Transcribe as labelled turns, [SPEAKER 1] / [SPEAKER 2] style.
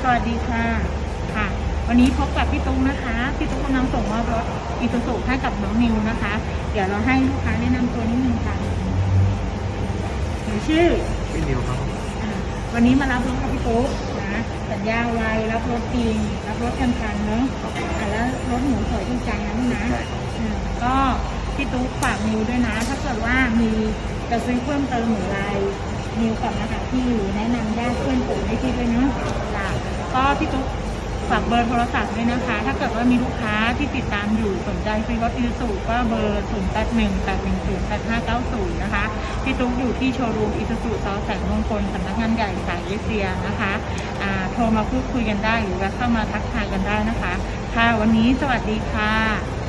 [SPEAKER 1] สวัสดีค่ะ ค่ะ วันนี้พบกับพี่ตุ้งนะคะ พี่ตุ้งกำลังส่งมอบรถอีซูซูให้กับน้องนิวนะคะ เดี๋ยวเราให้ลูกค้าแนะนำตัวนิดนึงค่ะหนูชื่อ
[SPEAKER 2] พี่นิวครับ
[SPEAKER 1] อ่าวันนี้มารับรถกับพี่ตุ๊กนะ สัญญาไว้รับรถจริง รับรถกันทันเนอะอ่าแล้วรถหนูสวยจริงจังนะลูกนะอ่าก็พี่ตุ๊กฝากนิวด้วยนะ ถ้าเกิดว่ามีจะซื้อเพิ่มเติมหรืออะไรนิวกลับมาหาพี่หรือแนะนำญาติเพื่อนฝูงให้พี่ด้วยเนาะจ้ะ ก็พี่ตุ๊กฝากเบอร์โทรศัพท์ด้วยนะคะ ถ้าเกิดว่ามีลูกค้าที่ติดตามอยู่สนใจซื้อรถอีซูก็เบอร์ 0 8 1 8 1 0 8 5 9 0 นะคะ พี่ตุ๊กอยู่ที่โชว์รูมอีซูซุซอแสงมงคลสำนักงานใหญ่สายเอเชียนะคะโทรมาพูดคุยกันได้หรือว่าเข้ามาทักทายกันได้นะคะ ค่ะวันนี้สวัสดีค่ะ